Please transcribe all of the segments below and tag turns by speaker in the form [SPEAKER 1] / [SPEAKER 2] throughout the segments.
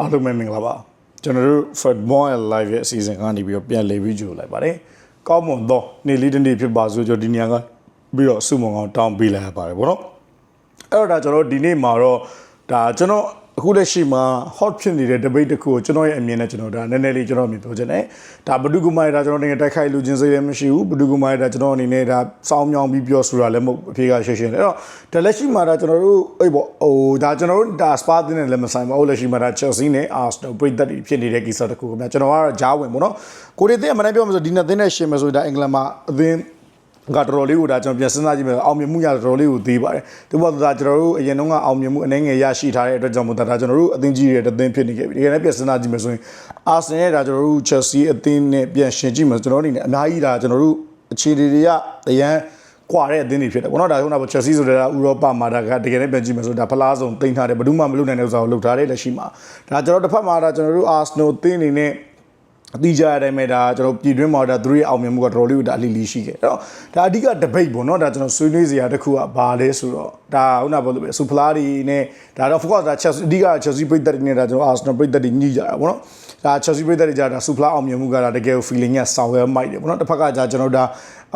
[SPEAKER 1] အားလုံးပဲမင်္ဂလာပါကျွန်တော်တို့ Football Live ရဲ့အစီအစဉ်ကနေပြီးတော့ပြန်လည်ပြီးကြိုလိုက်ပါတယ်ကောင်းမွန်သောနေ့လေးတစ်နေ့ဖြစ်ပါစို့ကျွန်တော်ဒီနေရာကပြီးတော့စုမုံအောင်တောင်းပေးလိုက်ရပါတယ်ဗောနော်အဲ့တော့ဒါကျွန်တော်ဒီနေ့မှာတော့ဒါကျွန်တော် အခုလက်ရှိမှာ hot ဖြစ်နေတဲ့ debate တစ်ခုကိုကျွန်တော်ရဲ့အမြင်နဲ့ကျွန်တော်ဒါနည်းနည်းလေးကျွန်တော်အမြင်ပြောချင်တယ်ဒါဘဒုကမိုင်ဒါကျွန်တော်နေတိုက်ခိုက်လူချင်းစိတ်လည်းမရှိဘူးဘဒုကမိုင်ဒါကျွန်တော်အနေနဲ့ဒါစောင်းမြောင်းပြီးပြောဆိုတာလည်းမဟုတ်အဖေကရှင်းရှင်းတယ်အဲ့တော့ဒါလက်ရှိမှာဒါကျွန်တော်တို့အေးပေါ့ဟိုဒါကျွန်တော်တို့ဒါ spa တင်နဲ့လည်းမဆိုင်ပါဘူးလက်ရှိမှာဒါ Chelsea နဲ့ Arsenal ပြည်သက်တွေဖြစ်နေတဲ့ကိစ္စတစ်ခုခင်ဗျာကျွန်တော်ကတော့ဂျားဝင်ပေါ့နော်ကိုရီးယားအမှန်တမ်းပြောမှဆိုဒီနှစ်သင်းနဲ့ရှင်မယ်ဆိုဒါအင်္ဂလန်မှာအသင်း ကတော်တော်လေးကိုဒါကျွန်တော်ပြန်စဉ်းစားကြည့်မယ်အောင်မြင်မှုရတော်တော်လေးကိုသေးပါတယ်။ဒီဘောဒါကျွန်တော်တို့အရင်တုန်းကအောင်မြင်မှုအနေငယ်ရရှိထားတဲ့အတွက်ကြောင့်မို့ဒါကျွန်တော်တို့အသင်းကြီးတွေတသင်းဖြစ်နေခဲ့ပြီ။ဒီကနေ့ပြန်စဉ်းစားကြည့်မယ်ဆိုရင်အာဆင်ရဲ့ဒါကျွန်တော်တို့ Chelsea အသင်းနဲ့ပြန်ရှင်ကြည့်မယ်ကျွန်တော်တို့အနေနဲ့အများကြီးဒါကျွန်တော်တို့အခြေအနေတွေကအရန်ကွာတဲ့အသင်းတွေဖြစ်တယ်ပေါ့နော်ဒါကြောင့်တော့ Chelsea ဆိုတဲ့ဥရောပမှာဒါကတကယ်နဲ့ပြန်ကြည့်မယ်ဆိုဒါဖလားဆုံးတင်ထားတယ်ဘယ်သူမှမလုပ်နိုင်တဲ့ဥစ္စာကိုလုပ်ထားတယ်လက်ရှိမှာဒါကျွန်တော်တစ်ဖက်မှာဒါကျွန်တော်တို့ Arsenal အသင်းအနေနဲ့ အတိအကျရတဲ့အမဲ့ဒါကျွန်တော်ပြည်တွင်းမှာဒါသူတို့ရဲ့အောင်မြင်မှုကတော်တော်လေးကိုဒါအလီလီရှိခဲ့အဲ့တော့ဒါအဓိက debate ပေါ့နော်ဒါကျွန်တော်ဆွေးနွေးစရာတစ်ခုကဘာလဲဆိုတော့ဒါခုနကပြောလို့ပဲစူဖလာဒီနဲ့ဒါတော့ focus ဒါ Chelsea အဓိက Chelsea ပြည်သက်တွေနဲ့ဒါကျွန်တော် Arsenal ပြည်သက်တွေညှိကြတာပေါ့နော်ဒါ Chelsea ပြည်သက်တွေကြတာစူဖလာအောင်မြင်မှုကဒါတကယ် feeling ကဆောင်ရွက်မိုက်တယ်ပေါ့နော်တစ်ဖက်ကကြာကျွန်တော်ဒါ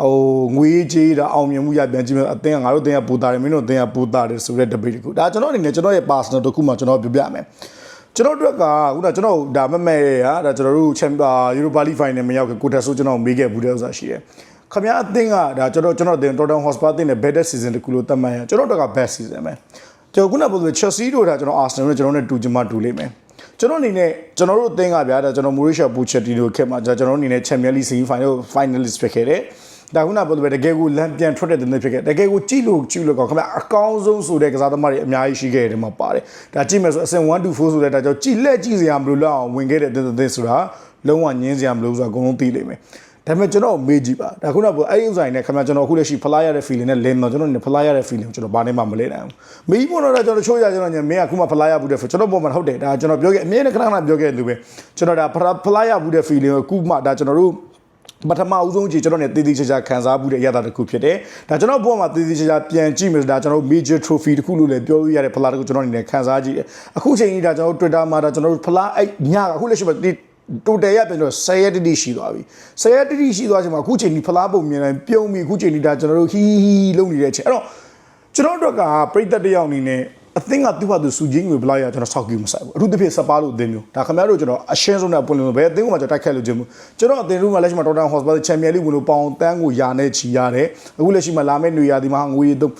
[SPEAKER 1] ဟိုငွေကြီးဒါအောင်မြင်မှုရပြန်ကြည့်မယ်အသင်းကငါတို့အသင်းကပူတာတယ်မင်းတို့အသင်းကပူတာတယ်ဆိုတဲ့ debate တစ်ခုဒါကျွန်တော်အနေနဲ့ကျွန်တော်ရဲ့ personal တစ်ခုမှကျွန်တော်ပြောပြမယ် ကျွန်တော်တို့ကခုနကျွန်တော်ဒါမမဲဟာဒါကျွန်တော်တို့ချန်ပီယူရိုပါလိဖိုင်နယ်မရောက်ခင်ကိုတက်ဆိုကျွန်တော်မေးခဲ့ဘူးတဲ့ဥစ္စာရှိတယ်ခမရအသင်းကဒါကျွန်တော်ကျွန်တော်အသင်း Tottenham Hotspur အသင်းနဲ့ better season တခုလို့သတ်မှတ်ရကျွန်တော်တို့က best season ပဲကျွန်တော်ခုနပြောလို့ Chelsea တို့ဒါကျွန်တော် Arsenal နဲ့ကျွန်တော်နဲ့တူချင်မှတူလိမ့်မယ်ကျွန်တော်အနေနဲ့ကျွန်တော်တို့အသင်းကဗျာဒါကျွန်တော် Mauricio Pochettino ခက်မှာကျွန်တော်အနေနဲ့ Champions League semi final finalist ဖြစ်ခဲ့တယ် ဒါခုနပြောလို့ပဲတကယ်ကိုလမ်းပြန်ထွက်တဲ့တဲ့ဖြစ်ခဲ့တကယ်ကိုကြည့်လို့ကြည့်လို့ကောခင်ဗျအကောင်းဆုံးဆိုတဲ့ကစားသမားတွေအများကြီးရှိခဲ့တယ်မှာပါတယ်ဒါကြည့်မယ်ဆိုအဆင့်1 2 4ဆိုတဲ့ဒါကြောင့်ကြည့်လက်ကြည့်စရာမလိုလောက်အောင်ဝင်ခဲ့တဲ့တဲ့တဲ့ဆိုတာလုံးဝညင်းစရာမလိုဆိုတာအကုန်လုံးသိလိမ့်မယ်ဒါပေမဲ့ကျွန်တော်မေးကြည့်ပါဒါခုနကပြောအဲ့ဒီဥစားနဲ့ခင်ဗျကျွန်တော်အခုလက်ရှိဖလားရတဲ့ feeling နဲ့လင်းတော့ကျွန်တော်နေဖလားရတဲ့ feeling ကိုကျွန်တော်ဘာနဲ့မှမလဲနိုင်ဘူးမေးဖို့တော့ကျွန်တော်ချိုးရကျွန်တော်ညမင်းကခုမှဖလားရဘူးတဲ့ကျွန်တော်ပုံမှန်ဟုတ်တယ်ဒါကျွန်တော်ပြောခဲ့အမြဲတမ်းခဏခဏပြောခဲ့တယ်လို့ပဲကျွန်တော်ဒါဖလားရဘူးတဲ့ feeling ကိုခုမှဒါကျွန်တော်တို့ ပထမအဦးဆုံးကြည့်ကျွန်တော် ਨੇ တည်တည်ချာချာခံစားမှုတဲ့အရာတစ်ခုဖြစ်တယ်။ဒါကျွန်တော်ဘုံမှာတည်တည်ချာချာပြန်ကြည့်မယ်ဒါကျွန်တော် major trophy တစ်ခုလို့လည်းပြောလို့ရတဲ့ဖလားတစ်ခုကျွန်တော်အနေနဲ့ခံစားကြည့်တယ်။အခုချိန်ကြီးဒါကျွန်တော် Twitter မှာဒါကျွန်တော်ဖလားအဲ့ညကအခုလက်ရှိမှာဒီ total ရပြန်တော့10ရက်တိတိရှိသွားပြီ။10ရက်တိတိရှိသွားချိန်မှာအခုချိန်ဒီဖလားပုံမြင်တိုင်းပြုံးပြီးအခုချိန်ဒီဒါကျွန်တော်တို့ဟီဟီလုံးနေတဲ့အချိန်အဲ့တော့ကျွန်တော်တို့ကပြိသက်တယောက်အနေနဲ့ အသင်းကသူ့ဘာသူစူချင်းငွေဘလောက်ရကျွန်တော်စောက်ကြည့်မဆိုင်ဘူးအထူးသဖြင့်စပါလို့အသင်းမျိုးဒါခင်ဗျားတို့ကျွန်တော်အရှင်းဆုံးနဲ့ပွင့်လို့ပဲအသင်းကမှကျွန်တော်တိုက်ခတ်လို့ခြင်းဘူးကျွန်တော်အသင်းတို့ကလက်ရှိမှာတော်တန်ဟော့စပါချန်ပီယံလိဝင်လို့ပေါင်တန်းကိုယာနဲ့ချီရတယ်အခုလက်ရှိမှာလာမယ့်နေရာဒီမှာငွေတော့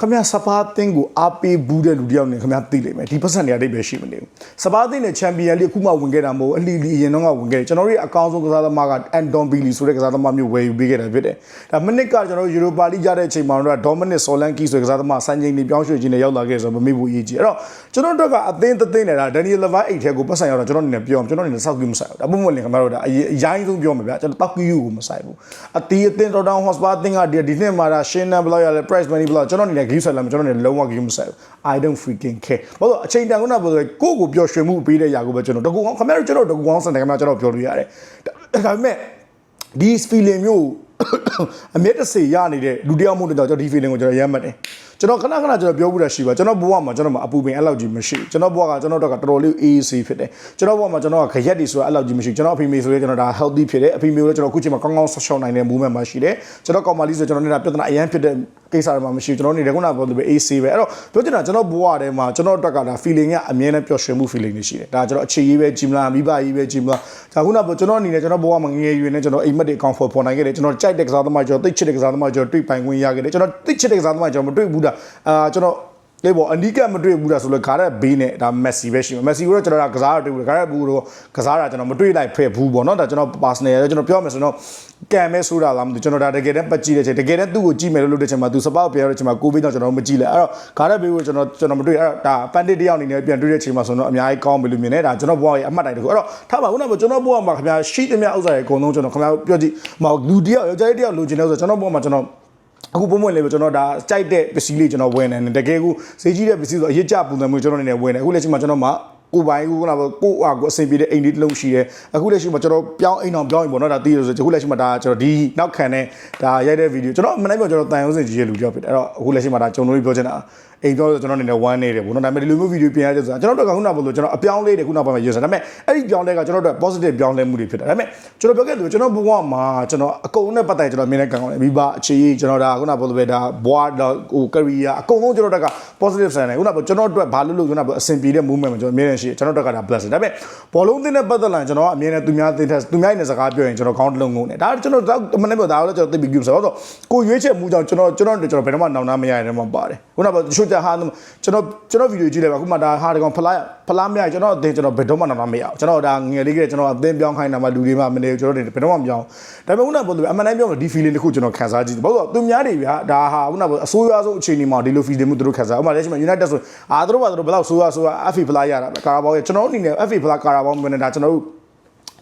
[SPEAKER 1] ခင်ဗျာစပါအသင်းကိုအားပေးဘူးတဲ့လူတယောက်နဲ့ခင်ဗျာသိလိမ့်မယ်ဒီပတ်စံတွေအတိတ်ပဲရှိမနေဘူးစပါအသင်းနဲ့ချန်ပီယံလိအခုမှဝင်ခဲ့တာမဟုတ်အလီလီအရင်တော့ကဝင်ခဲ့ကျွန်တော်တို့ရဲ့အကောင်းဆုံးကစားသမားကအန်ဒွန်ဘီလီဆိုတဲ့ကစားသမားမျိုးဝယ်ယူပေးခဲ့တာဖြစ်တယ်ဒါမိနစ်ကကျွန်တော်တို့ယူရိုပါလိရတဲ့အချိန်မှာတော့ဒေါမနစ်ဆော်လန်ကီဆိုတဲ့ကစားသမားစံချိန်တွေပြောင်းရွှေ့ခြင်းနဲ့ရောက်လာခဲ့ဆိုတော့မမေ့ဘူးအရေးကြီးအဲ့တော့ကျွန်တော်တို့ကအသင်းသသိန်းနဲ့ဒါဒန်နီယယ်လဗိုင်းအိတ်ထဲကိုပတ်စံရောက်တော့ကျွန်တော်အနေနဲ့ပြောအောင်ကျွန်တော်အနေနဲ့စောက်ကြည့်မဆိုင်ဘူးဒါပုံမှန်လည်းခင်ဗျားတို့ဒါအရင်ဆုံးပြောမှာဗျာကျွန်တော်တောက်ကယူကိုမဆိုင်ဘူးအတီးအသင်းတော်တောင်ဟော့စပါအသင်းကဒီနှစ်မှာဒါရှင်းနန်ဘလောက်ရလဲ price money ဘလောက်ကျွန်တော်အနေနဲ့ဂိမ်းဆိုင်လာမှာကျွန်တော်အနေနဲ့လုံးဝဂိမ်းမဆိုင်ဘူး I don't freaking care ဘာလို့အချိန်တန်ခုနကပြောကိုကိုပျော်ရွှင်မှုပေးတဲ့ຢာကိုပဲကျွန်တော်တကူအောင်ခင်ဗျားတို့ကျွန်တော်တကူအောင်စံတယ်ခင်ဗျားကျွန်တော်ပြောလို့ရတယ်ဒါပေမဲ့ဒီ feeling မျိုးအမြဲတစေရနေတဲ့လူတယောက်မို့တော့ကျွန်တော်ဒီ feeling ကိုကျွန်တော်ရမ်းမှတ်တယ် ကျွန်တော်ခဏခဏကျွန်တော်ပြောဘူးတာရှိပါကျွန်တော်ဘဝမှာကျွန်တော်မှာအပူပင်အဲ့လောက်ကြီးမရှိကျွန်တော်ဘဝကကျွန်တော်တော့ကတော်တော်လေး AAC ဖြစ်တယ်ကျွန်တော်ဘဝမှာကျွန်တော်ကခရက်တီဆိုတာအဲ့လောက်ကြီးမရှိကျွန်တော်အဖေမေဆိုရဲကျွန်တော်ဒါ healthy ဖြစ်တယ်အဖေမေကိုကျွန်တော်အခုချိန်မှာကောင်းကောင်းဆော့ရှော့နိုင်တဲ့ movement မှာရှိတယ်ကျွန်တော်ကောင်မလေးဆိုကျွန်တော်နေတာပြဿနာအရန်ဖြစ်တဲ့ကိစ္စတွေမှာမရှိကျွန်တော်နေတဲ့ခုနကပြောလို့ပဲ AC ပဲအဲ့တော့ပြောချင်တာကျွန်တော်ဘဝထဲမှာကျွန်တော်အတွက်ကဒါ feeling ကအမြဲတမ်းပျော်ရွှင်မှု feeling တွေရှိတယ်ဒါကျွန်တော်အခြေရေးပဲကြည်မလားမိဘရေးပဲကြည်မလားဒါခုနကပြောကျွန်တော်အနေနဲ့ကျွန်တော်ဘဝမှာငငယ်ရွယ်နေကျွန်တော်အိမ်မက်တွေ comfort ပေါ်နိုင်ခဲ့တယ်ကျွန်တော်ကြိုက်တဲ့ကစားသမားကျွန်တော်သိချစ်တဲ့ကစားသမားကျွန်တော်တွေ့ပိုင်ခွင့်ရခဲ့တယ်ကျွန်တော်သိချစ်တဲ့ကစားသမားကျွန်တော်မတွေ့ဘူးတာအာကျွန်တော်လေပေါ့အနီးကမတွေ့ဘူးလားဆိုတော့ဂါရက်ဘေးနဲ့ဒါမက်ဆီပဲရှိမှာမက်ဆီကိုတော့ကျွန်တော်ကကစားရတွေ့ဘူးဂါရက်ဘူးတော့ကစားတာကျွန်တော်မတွေ့လိုက်ဖက်ဘူးပေါ့နော်ဒါကျွန်တော် personal ရကျွန်တော်ပြောမယ်ဆိုတော့ကံမဲဆိုတာလားမသိကျွန်တော်ဒါတကယ်တမ်းပတ်ကြည့်တဲ့ချိန်တကယ်တမ်းသူ့ကိုကြည့်မယ်လို့လုပ်တဲ့ချိန်မှာသူစပောက်ပြောတဲ့ချိန်မှာကိုဗစ်တော့ကျွန်တော်မကြည့်လိုက်အဲ့တော့ဂါရက်ဘေးကိုကျွန်တော်ကျွန်တော်မတွေ့အဲ့တော့ဒါပန်တစ်တယောက်အနေနဲ့ပြန်တွေ့တဲ့ချိန်မှာဆိုတော့အများကြီးကောင်းပြီလို့မြင်တယ်ဒါကျွန်တော်ဘဝရဲ့အမှတ်တိုင်တခုအဲ့တော့ထားပါဦးနော်ကျွန်တော်ဘဝမှာခင်ဗျာရှိသမျှဥစ္စာရဲ့အကုန်လုံးကျွန်တော်ခင်ဗျာပြောကြည့်မဟုတ်လူတယောက်ယောက်ျားလေးတယောက်လိုချင်တယ်ဆိုတော့ကျွန်တော်ဘဝမှာကျွန်တော် အခုပုံမှန်လေးပဲကျွန်တော်ဒါကြိုက်တဲ့ပစ္စည်းလေးကျွန်တော်ဝယ်နေတယ်တကယ်ကိုဈေးကြီးတဲ့ပစ္စည်းဆိုအရေးကြပုံစံမျိုးကျွန်တော်နေနေဝယ်နေအခုလက်ရှိမှာကျွန်တော်မှာကိုပိုင်းကိုကလာကိုအာကိုအဆင်ပြေတဲ့အိမ်လေးတစ်လုံးရှိတယ်အခုလက်ရှိမှာကျွန်တော်ပြောင်းအိမ်အောင်ပြောင်းရင်ပေါ့နော်ဒါသိရဆိုအခုလက်ရှိမှာဒါကျွန်တော်ဒီနောက်ခံတဲ့ဒါရိုက်တဲ့ဗီဒီယိုကျွန်တော်မနေ့ကကျွန်တော်တန်ရုံးစင်ကြီးရဲ့လူကြောက်ဖြစ်တယ်အဲ့တော့အခုလက်ရှိမှာဒါကျွန်တော်တို့ပြောချင်တာ အိမ်တော့ကျွန်တော်အနေနဲ့ဝမ်းနေတယ်ပေါ့နော်ဒါပေမဲ့ဒီလိုမျိုးဗီဒီယိုပြင်ရတဲ့ဆိုတာကျွန်တော်တို့ကခုနကပြောလို့ကျွန်တော်အပြောင်းလဲတွေခုနကပြောမှရေးစားဒါပေမဲ့အဲ့ဒီပြောင်းလဲကကျွန်တော်တို့ positive ပြောင်းလဲမှုတွေဖြစ်တယ်ဒါပေမဲ့ကျွန်တော်ပြောခဲ့တယ်ကျွန်တော်ဘဝမှာကျွန်တော်အကုန်နဲ့ပတ်သက်ကျွန်တော်အမြင်နဲ့ကံကောင်းတယ်မိဘအခြေရေးကျွန်တော်ဒါခုနကပြောလို့ပဲဒါဘဝဟို career အကုန်လုံးကျွန်တော်တို့က positive ဆန်တယ်ခုနကပြောကျွန်တော်တို့ဘာလို့လို့ခုနကအဆင်ပြေတဲ့ movement မှာကျွန်တော်အမြင်နဲ့ရှိကျွန်တော်တို့ကဒါ blessing ဒါပေမဲ့ဘောလုံးသင်းနဲ့ပတ်သက်လာကျွန်တော်အမြင်နဲ့သူများသင်းထက်သူများနဲ့စကားပြောရင်ကျွန်တော်ခေါင်းတစ်လုံးငုံတယ်ဒါကျွန်တော်မနေ့ကဒါလည်းကျွန်တော်သိပြီးကြည့်ဆိုတော့ကိုရွေးချက်မှုကြောင့်ကျွန်တော်ကျွန်တော်ကျွန်တော်ဘယ်တော့မှနောင်နာမရတဲ့မှာပါတယ်ခုနကချို့ကြဟာကျွန်တော်ကျွန်တော်ဗီဒီယိုကြည့်လိုက်ပါခုမှဒါဟာတကောင်ဖလားဖလားမရကျွန်တော်အသင်ကျွန်တော်ဘယ်တော့မှနောင်နာမရအောင်ကျွန်တော်ဒါငယ်လေးကကျွန်တော်အသင်ပြောင်းခိုင်းတာမှလူတွေမှမနေကျွန်တော်ဘယ်တော့မှမပြောင်းဒါပေမဲ့ခုနကပြောလို့အမှန်တမ်းပြောလို့ဒီ feeling တစ်ခုကျွန်တော်ခံစားကြည့်တယ်ဘာလို့သူများတွေဗျာဒါဟာခုနကအဆိုးရွားဆုံးအခြေအနေမှာဒီလို feeling မှုသူတို့ခံစားဥပမာလက်ရှိမှာ United ဆိုအာသူတို့ကသူတို့ဘယ်လောက်ဆိုးရွားဆိုးရွား FA ဖလားရတာပဲကာရာဘောရဲ့ကျွန်တော်အနေနဲ့ FA ဖလားကာရာဘောမျိုးနဲ့ဒါကျွန်တော်တို့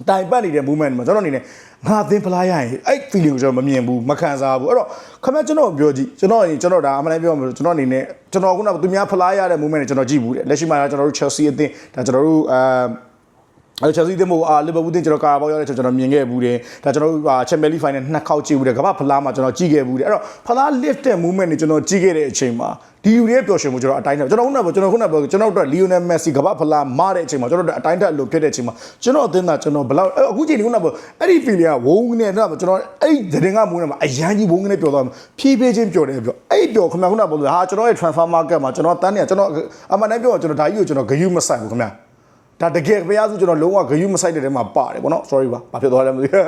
[SPEAKER 1] တိုင်ပတ်နေတဲ့ movement မှာကျွန်တော်အနေနဲ့ငါအသင်းဖလားရရင်အဲ့ feeling ကိုကျွန်တော်မမြင်ဘူးမခံစားဘူးအဲ့တော့ခမကျွန်တော်ပြောကြည့်ကျွန်တော်ကျွန်တော်ဒါအမှန်တမ်းပြောမှာကျွန်တော်အနေနဲ့ကျွန်တော်ခုနကသူများဖလားရတဲ့ movement ကိုကျွန်တော်ကြည့်ဘူးတယ်လက်ရှိမှာကျွန်တော်တို့ Chelsea အသင်းဒါကျွန်တော်တို့အာ အဲချယ်ဆီတင်မို့အာလီဗာပူးတင်ကျွန်တော်ကာရာဘောရောက်တဲ့ကျွန်တော်မြင်ခဲ့ဘူးတယ်ဒါကျွန်တော်တို့ချန်ပီယံလိဖိုင်နယ်နှစ်ခေါက်ကြည့်ဘူးတယ်ကမ္ဘာဖလားမှာကျွန်တော်ကြည့်ခဲ့ဘူးတယ်အဲ့တော့ဖလား lift တဲ့ movement တွေကျွန်တော်ကြည့်ခဲ့တဲ့အချိန်မှာဒီလူတွေပျော်ရွှင်မှုကျွန်တော်အတိုင်းထက်ကျွန်တော်ခုနကကျွန်တော်ခုနကကျွန်တော်တို့လီယိုနယ်မက်ဆီကမ္ဘာဖလားမားတဲ့အချိန်မှာကျွန်တော်တို့အတိုင်းထက်လို့ဖြစ်တဲ့အချိန်မှာကျွန်တော်အသင်းသားကျွန်တော်ဘလောက်အခုချိန်ဒီခုနကအဲ့ဒီ feeling ကဝုန်းနေတော့ကျွန်တော်အဲ့ဒီသတင်းကမူးနေမှာအရန်ကြီးဝုန်းနေပျော်သွားမှာဖြည်းဖြည်းချင်းပျော်တယ်ပြောအဲ့ပျော်ခင်ဗျာခုနကပြောလို့ဟာကျွန်တော်ရဲ့ transfer market မှာကျွန်တော်တန်းနေကျွန်တော်အမှန်တမ်းပြောကျွန်တော်ဒါကြီးကိုကျွန်တော်ဂယုမဆိုင်ဘူးခင်ဗျာ ဒါတကယ်ဘုရားစုကျွန်တော်လုံးဝဂယုမဆိုင်တဲ့ထဲမှာပါတယ်ဗောနော် sorry ပါဘာဖြစ်သွားလဲမသိဘူး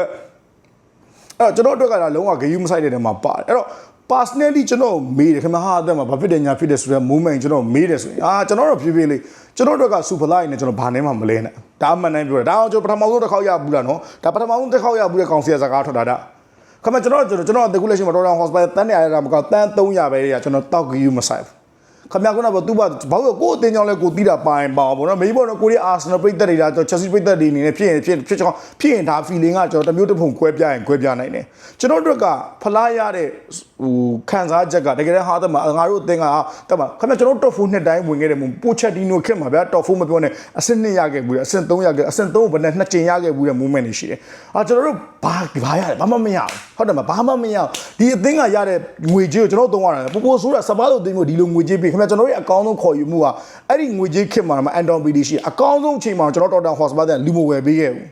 [SPEAKER 1] အဲ့တော့ကျွန်တော်တို့ကဒါလုံးဝဂယုမဆိုင်တဲ့ထဲမှာပါတယ်အဲ့တော့ personally ကျွန်တော်မေးတယ်ခင်ဗျာဟာအသက်မှာဘာဖြစ်တယ်ညာဖြစ်တယ်ဆိုတဲ့ moment ကျွန်တော်မေးတယ်ဆိုရင်အာကျွန်တော်တို့ဖြည်းဖြည်းလေးကျွန်တော်တို့က super line နဲ့ကျွန်တော်ဘာနဲ့မှမလဲနဲ့ဒါအမှန်တမ်းပြောတယ်ဒါအောင်ကျွန်တော်ပထမဆုံးတစ်ခေါက်ရဘူးလားနော်ဒါပထမဆုံးတစ်ခေါက်ရဘူးတဲ့ကောင်စီစကားထွက်တာဒါခင်ဗျာကျွန်တော်ကျွန်တော်ကျွန်တော်တကူလက်ရှိမှာတော်တော် hospital တန်းနေရတာမကောတန်း300ပဲရကျွန်တော်တောက်ဂယုမဆိုင်ဘူး ခမရခုနကသူဘာဘာလို့ကိုအတင်းကြောင်းလဲကိုတီးတာပိုင်ပါဘောနော်မေးဘောနော်ကိုရီအာဆနယ်ပိတ်သက်တွေကကျွန်တော်ချက်စီပိတ်သက်တွေအနေနဲ့ဖြစ်ရင်ဖြစ်ဖြစ်ချောင်းဖြစ်ရင်ဒါ feeling ကကျွန်တော်တမျိုးတစ်ဖုံကွဲပြားရင်ကွဲပြားနိုင်တယ်ကျွန်တော်တို့ကဖလားရတဲ့ ဟိုခံစားချက်ကတကယ်ဟာတဲ့မှာငါတို့အတင်းကတက်မှာခမရကျွန်တော် top 4နှစ်တိုင်းဝင်ခဲ့တယ်မို့ပိုချက်တီနိုခက်မှာဗျာ top 4မပြောနဲ့အဆင့်2ရခဲ့ဘူးတယ်အဆင့်3ရခဲ့အဆင့်3ဘယ်နဲ့နှစ်ကျင်ရခဲ့ဘူးတဲ့ movement တွေရှိတယ်အာကျွန်တော်တို့ဘာဘာရတယ်ဘာမှမရဘူးဟုတ်တယ်မဘာမှမရဘူးဒီအသင်းကရတဲ့ငွေကြေးကိုကျွန်တော်သုံးရတယ်ပို့ပို့ဆိုးတာစပါးလို့သိမျိုးဒီလိုငွေကြေးပေးခင်ဗျာကျွန်တော်တို့အကောင်းဆုံးခေါ်ယူမှုကအဲ့ဒီငွေကြေးခစ်မှာမှာအန်တော်ပီဒီရှိအကောင်းဆုံးအချိန်မှာကျွန်တော်တော်တန်ဟော့စပါးတဲ့လူမဝယ်ပေးခဲ့ဘူး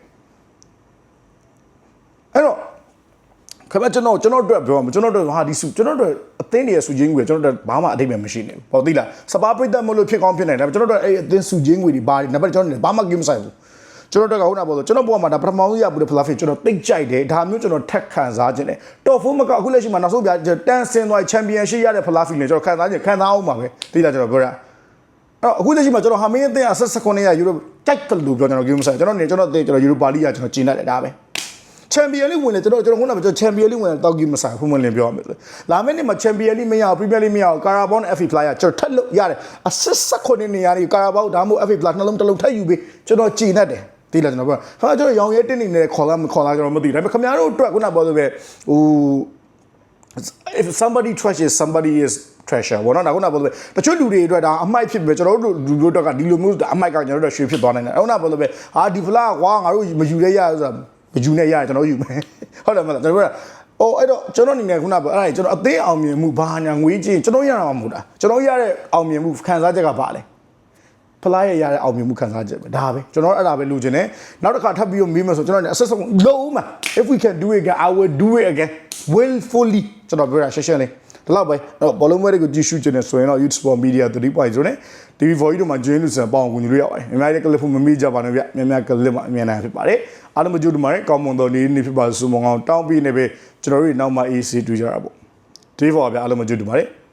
[SPEAKER 1] အဲ့တော့ ခင်ဗျာကျွန်တော်ကျွန်တော်တို့ပြောမှာကျွန်တော်တို့ဟာဒီစုကျွန်တော်တို့အသင်းတွေရဲ့စုချင်းငွေကျွန်တော်တို့ဘာမှအတိတ်ပဲမရှိနေဘူးပေါ့သိလားစပါးပိတ်သက်မလို့ဖြစ်ကောင်းဖြစ်နိုင်တယ်ကျွန်တော်တို့အဲ့အသင်းစုချင်းငွေတွေဘာတွေနံပါတ်ကျွန်တော်တို့ဘာမှကိမဆိုင်ဘူးကျွန်တော်တို့ကဟုတ်တာပေါ့ကျွန်တော်ဘဝမှာဒါပထမဆုံးရဘူးတဲ့ fluffy ကျွန်တော်တိတ်ကြိုက်တယ်ဒါမျိုးကျွန်တော်ထက်ခံစားခြင်းတယ် top 4မကအခုလက်ရှိမှာနောက်ဆုံးပြတန်ဆင်းသွား championship ရတဲ့ fluffy နဲ့ကျွန်တော်ခံစားခြင်းခံစားအောင်ပါပဲသိလားကျွန်တော်ပြောတာအဲ့အခုလက်ရှိမှာကျွန်တော်ဟာမင်းအသင်းအဆက်စကွန်နေရယူရိုကြိုက်တယ်လို့ပြောကျွန်တော် game ဆိုင်ကျွန်တော်နေကျွန်တော်အသင်းကျွန်တော်ယူရိုပါလီကကျွန်တော်ကျင်းလိုက်တယ်ဒါပဲ ချန်ပီယံလိဝင်လေကျွန်တော်ကျွန်တော်ခုနကကျွန်တော်ချန်ပီယံလိဝင်တောက်ကြီးမဆိုင်ခုမှလင်းပြောရမယ်လာမယ့်နေ့မှာချန်ပီယံလိမရဘူးပရီးမီယာလိမရဘူးကာရာဘောနဲ့ FA Flyer ကျွန်တော်ထက်လို့ရတယ်အဆစ်ဆက်ခုနှစ်နေရာတွေကာရာဘောဒါမှမဟုတ် FA Flyer နှလုံးတစ်လုံးထက်ယူပြီးကျွန်တော်ကြည်နေတယ်သိလားကျွန်တော်ပြောဟာကျွန်တော်ရောင်ရဲတင်းနေနေခေါ်လာမခေါ်လာကျွန်တော်မသိဘူးဒါပေမဲ့ခင်ဗျားတို့အတွက်ခုနပြောလို့ပဲဟို if somebody trashes somebody is treasure ဘောနော်ဒါခုနပြောလို့ပဲတချို့လူတွေအတွက်ဒါအမိုက်ဖြစ်ပြီကျွန်တော်တို့လူတို့တော့ကဒီလိုမျိုးအမိုက်ကကျွန်တော်တို့ရွှေဖြစ်သွားနိုင်တယ်အခုနပြောလို့ပဲဟာဒီဖလားကွာငါတို့မယူရဲရဆိုတာ မယူနဲ့ရကျွန်တော်ယူမယ်ဟုတ်တယ်မလားကျွန်တော်ကအော်အဲ့တော့ကျွန်တော်အနေနဲ့ခုနကအဲ့ဒါကျွန်တော်အသေးအောင်မြင်မှုဘာညာငွေချင်းကျွန်တော်ရတာမှမဟုတ်တာကျွန်တော်ရတဲ့အောင်မြင်မှုခံစားချက်ကဘာလဲဖလားရရတဲ့အောင်မြင်မှုခံစားချက်ပဲဒါပဲကျွန်တော်အဲ့ဒါပဲလူချင်တယ်နောက်တစ်ခါထပ်ပြီးတော့မေးမယ်ဆိုကျွန်တော်အဆက်ဆုံးလုံးမှာ if we can do it again i will do it again willfully ကျွန်တော်ပြောတာရှင်းရှင်းလေး ဒီလောက်ပဲတော့ဘောလုံးမဲတွေကိုကြည့်ရှုချင်တယ်ဆိုရင်တော့ YouTube Sport Media 3.0နဲ့ TV4 ကြီးတို့မှာ join လို့ဆန်ပေါအောင်ကူညီလို့ရပါတယ်။အများကြီးကလစ်ဖို့မမေ့ကြပါနဲ့ဗျ။များများကလစ်မှာအမြင်နိုင်ဖြစ်ပါတယ်။အားလုံးမကြိုးတူမှာကောင်းမွန်သောနေ့နေ့ဖြစ်ပါစုမအောင်တောင်းပြီးနေပဲကျွန်တော်တို့နောက်မှ AC တွေ့ကြတာပေါ့။ TV4 ဗျအားလုံးမကြိုးတူပါတယ်။